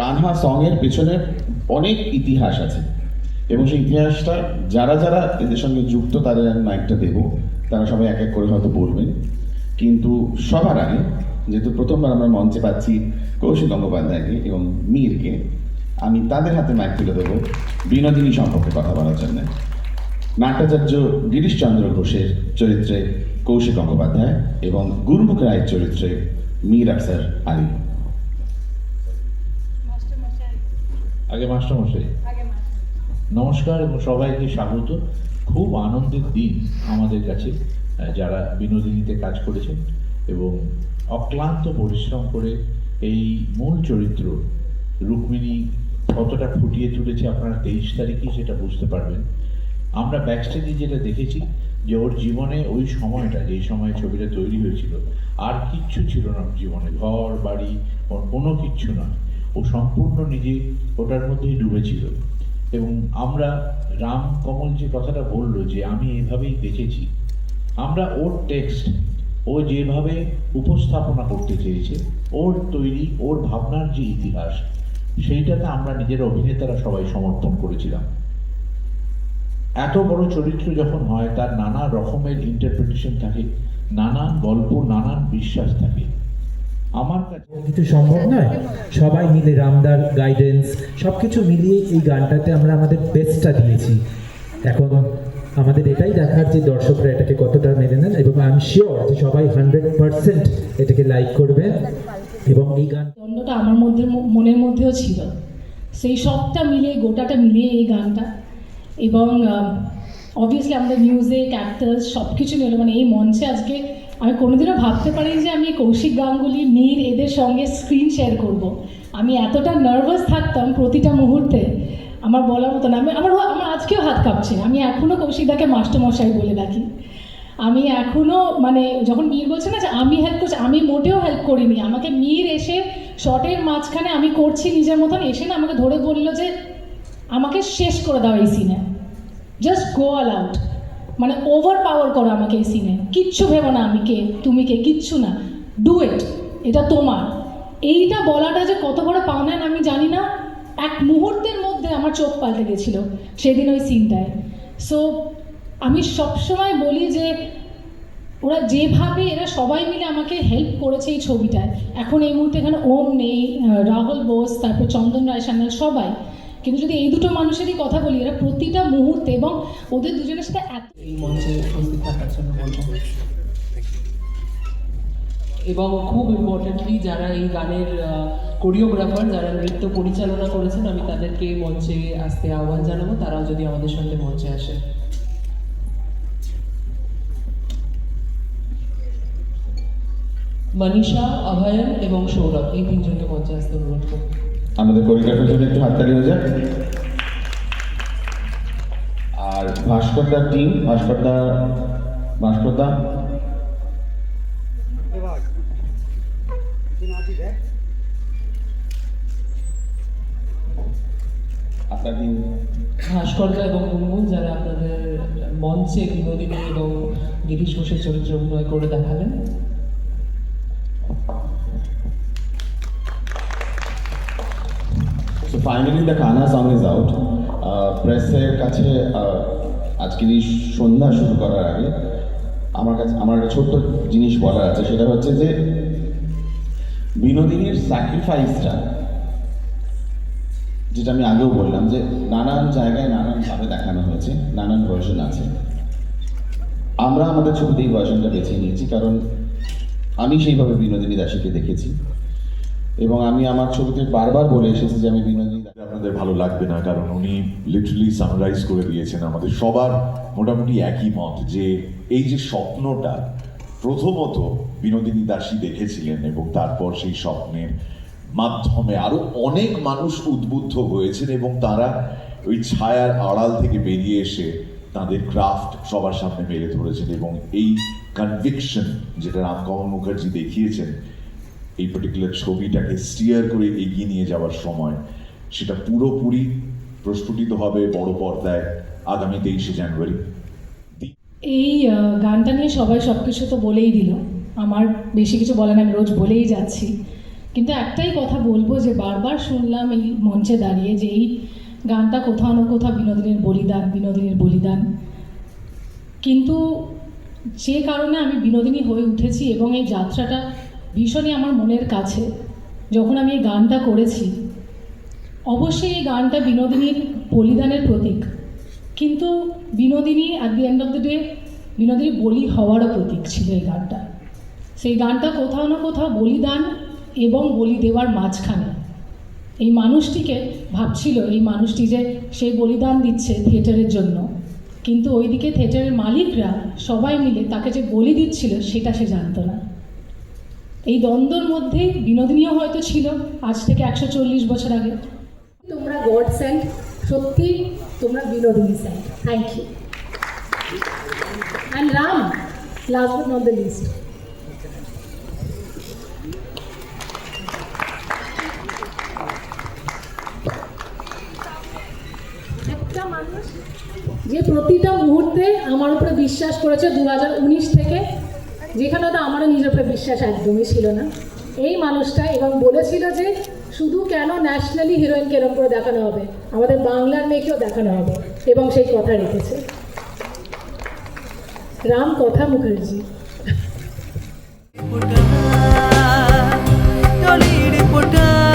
আহা সঙের পেছনে অনেক ইতিহাস আছে। এবং সেই ইতিহাসটা যারা যারা এদের সঙ্গে যুক্ত তাদের আমি মাইকটা দেবো। তারা সবাই এক এক করে হয়তো বলবেন। কিন্তু সবার আগে যেহেতু প্রথমবার আমরা মঞ্চে পাচ্ছি কৌশিক গঙ্গোপাধ্যায়কে এবং মীরকে, আমি তাদের হাতে মাইক তুলে দেবো বিনোদিনী সম্পর্কে কথা বলার জন্য। নাট্যাচার্য গিরিশচন্দ্র ঘোষের চরিত্রে কৌশিক গঙ্গোপাধ্যায় এবং গুরুমুখ রায়ের চরিত্রে মীর আফসার আলী। আগে মাস্টারমশাই। নমস্কার এবং সবাইকে স্বাগত। খুব আনন্দের দিন আমাদের কাছে যারা বিনোদিনীতে কাজ করেছেন এবং অক্লান্ত পরিশ্রম করে এই মূল চরিত্র রুক্মিণী কতটা ফুটিয়ে তুলেছে আপনারা তেইশ তারিখে সেটা বুঝতে পারবেন। আমরা ব্যাকস্টেজে যেটা দেখেছি যে ওর জীবনে ওই সময়টা যেই সময় ছবিটা তৈরি হয়েছিল আর কিচ্ছু ছিল না জীবনে। ঘর বাড়ি ওর কোনো কিচ্ছু নয়। ও সম্পূর্ণ নিজে ওটার মধ্যেই ডুবেছিল। এবং আমরা রাম কমল যে কথাটা বলল যে আমি এভাবেই দেখেছি আমরা ওর টেক্সট ও যেভাবে উপস্থাপনা করতে চেয়েছে, ওর তৈরি, ওর ভাবনার যে ইতিহাস সেইটাতে আমরা নিজের অভিনেতারা সবাই সমর্থন করেছিলাম। এত বড় চরিত্র যখন হয়, তার নানা রকমের ইন্টারপ্রিটেশন থাকে, নানান গল্প, নানান বিশ্বাস থাকে। আমার কাছে কিছু সম্ভব নয় সবাই মিলে রামদার গাইডেন্স সব কিছু মিলিয়ে এই গানটাতে আমরা আমাদের বেস্টটা দিয়েছি। এখন আমাদের এটাই দেখার যে দর্শকরা এটাকে কতটা মেনে নেন এবং আই এম শিওর যে সবাই হান্ড্রেড পার্সেন্ট এটাকে লাইক করবে এবং এই গান দ্বন্দ্বটা আমার মধ্যে, মনের মধ্যেও ছিল। সেই সবটা মিলিয়ে, গোটাটা মিলিয়ে এই গানটা এবং অবভিয়াসলি আমাদের মিউজিক অ্যাক্টার্স সব কিছু মিলে মানে এই মঞ্চে আজকে আমি কোনোদিনও ভাবতে পারি যে আমি কৌশিক গাঙ্গুলি, মীর এদের সঙ্গে স্ক্রিন শেয়ার করব। আমি এতটা নার্ভাস থাকতাম প্রতিটা মুহূর্তে। আমার বলার মতো না। আমি আমার আমার আজকেও হাত কাঁপছে। আমি এখনও কৌশিকদাকে মাস্টারমশাই বলে ডাকি। আমি এখনও মানে যখন মীর বলছে না যে আমি হেল্প করছি, আমি মোটেও হেল্প করিনি। আমাকে মীর এসে শটের মাঝখানে আমি করছি নিজের মতন। এসে না আমাকে ধরে বলল যে আমাকে শেষ করে দাও এই সিনে জাস্ট গো অল আউট মানে ওভার পাওয়ার করো আমাকে এই সিনে কিচ্ছু ভেবো না আমি কে, তুমি কে, কিচ্ছু না। ডু ইট এটা তোমার। এইটা বলাটা যে কত বড় পাওনান আমি জানি না। এক মুহূর্তের মধ্যে আমার চোখ পাল্টে গেছিল সেদিন ওই সিনটায় সো আমি সবসময় বলি যে, ওরা যেভাবে এরা সবাই মিলে আমাকে হেল্প করেছে এই ছবিটায়। এখন এই মুহূর্তে এখানে ওম নেই রাহুল বোস, তারপর চন্দন রায় সান্যাল সবাই। কিন্তু যদি এই দুটো মানুষেরই কথা বলি এরা প্রতিটা মুহূর্তে এবং ওদের দুজনের সাথে এত এই মঞ্চে উপস্থিত থাকার জন্য বলব। এবং খুব ইম্পর্টেন্টলি যারা এই গানের কোরিওগ্রাফার যারা নৃত্য পরিচালনা করেছেন আমি তাদেরকে মঞ্চে আসতে আহ্বান জানাব। তারাও যদি আমাদের সঙ্গে মঞ্চে আসে। মনীষা অভয়ন এবং সৌরভ এই তিনজনকে মঞ্চে আসতে অনুরোধ করব। আমাদের কোরিওগ্রাফের জন্য একটু হাততালি হয়ে যাক। আর ভাস্করদার টিম ভাস্করদা ভাস্করদা। ভাস্করদা এবং মুনমুন যারা আপনাদের মঞ্চে বিনোদিনী এবং গিরিশ ঘোষের চরিত্রে অভিনয় করে দেখালেন। So finally the Kaana song is out প্রেসের কাছে আহ, আজকের এই সন্ধ্যা শুরু করার আগে আমার কাছে আমার একটা ছোট্ট জিনিস বলার আছে সেটা হচ্ছে যে বিনোদিনীর স্যাক্রিফাইসটা যেটা আমি আগেও বললাম যে নানান জায়গায় নানানভাবে দেখানো হয়েছে নানান ভার্সন আছে। আমরা আমাদের ছবিতে এই ভার্সনটা বেছে নিয়েছি কারণ আমি সেইভাবে বিনোদিনী দাসীকে দেখেছি। এবং আমি আমার ছবিতে বারবার বলে এসেছি যে আমি বিনোদিনী আপনাদের ভালো লাগবে না, কারণ উনি লিটারালি সামারাইজ করে দিয়েছেন আমাদের সবার মোটামুটি একই মত যে এই যে স্বপ্নটা প্রথমত বিনোদিনী দাসী দেখেছিলেন এবং তারপর সেই স্বপ্নের মাধ্যমে আরও অনেক মানুষ উদ্বুদ্ধ হয়েছেন এবং তারা ওই ছায়ার আড়াল থেকে বেরিয়ে এসে তাদের ক্রাফট সবার সামনে মেলে ধরেছেন এবং এই কনভিকশন যেটা রামকমল মুখার্জি দেখিয়েছেন এই পার্টিকুলার ছবিটাকে স্টিয়ার করে এগিয়ে নিয়ে যাওয়ার সময় সেটা পুরোপুরি প্রস্ফুটিত হবে বড় পর্দায় আগামী তেইশে জানুয়ারি। এই গানটা নিয়ে সবাই সব কিছু তো বলেই দিল। আমার বেশি কিছু বলে না, আমি রোজ বলেই যাচ্ছি। কিন্তু একটাই কথা বলব যে বারবার শুনলাম এই মঞ্চে দাঁড়িয়ে যে এই গানটা কোথাও না কোথাও বিনোদিনীর বলিদান বিনোদিনীর বলিদান। কিন্তু যে কারণে আমি বিনোদিনী হয়ে উঠেছি এবং এই যাত্রাটা ভীষণই আমার মনের কাছে যখন আমি এই গানটা করেছি। অবশ্যই এই গানটা বিনোদিনীর বলিদানের প্রতীক। কিন্তু Binodini at the end of the day Binodini বলি হওয়ারও প্রতীক ছিল এই গানটা। সেই গানটা কোথাও না কোথাও বলিদান এবং বলি দেওয়ার মাঝখানে। এই মানুষটিকে ভাবছিল, এই মানুষটি যে সেই বলিদান দিচ্ছে থিয়েটারের জন্য। কিন্তু ওইদিকে থিয়েটারের মালিকরা সবাই মিলে তাকে যে বলি দিচ্ছিল সেটা সে জানতো না। এই দ্বন্দ্বর মধ্যেই বিনোদিনীও হয়তো ছিল আজ থেকে একশো চল্লিশ বছর আগে। তোমরা গড সেন্ড সত্যি তোমরা Binodini send thank you and Ram last but not the least একটা মানুষ যে প্রতিটা মুহূর্তে আমার উপরে বিশ্বাস করেছে দু হাজার উনিশ থেকে যেখানে তো আমারও নিজের উপরে বিশ্বাস একদমই ছিল না। এই মানুষটা এবং বলেছিল যে শুধু কেন ন্যাশনালি হিরোইন কেরম করে দেখানো হবে? আমাদের বাংলার মেয়েকেও দেখানো হবে। এবং সেই কথা রেখেছে। রাম কথা মুখার্জি। পোটা